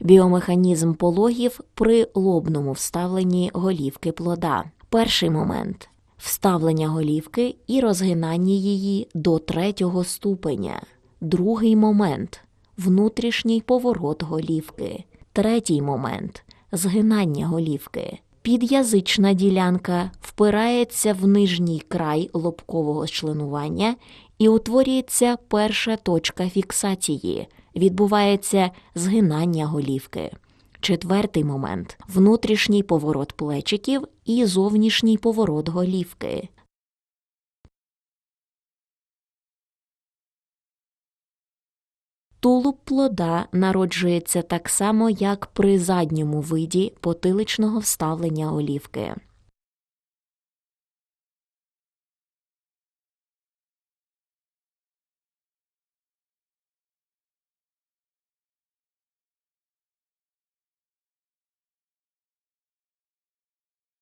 Біомеханізм пологів при лобному вставленні голівки плода. Перший момент вставлення голівки і розгинання її до третього ступеня. Другий момент внутрішній поворот голівки. Третій момент згинання голівки. Під'язична ділянка впирається в нижній край лобкового членування і утворюється перша точка фіксації. Відбувається згинання голівки. Четвертий момент внутрішній поворот плечиків і зовнішній поворот голівки. Тулуб плода народжується так само, як при задньому виді потиличного вставлення олівки.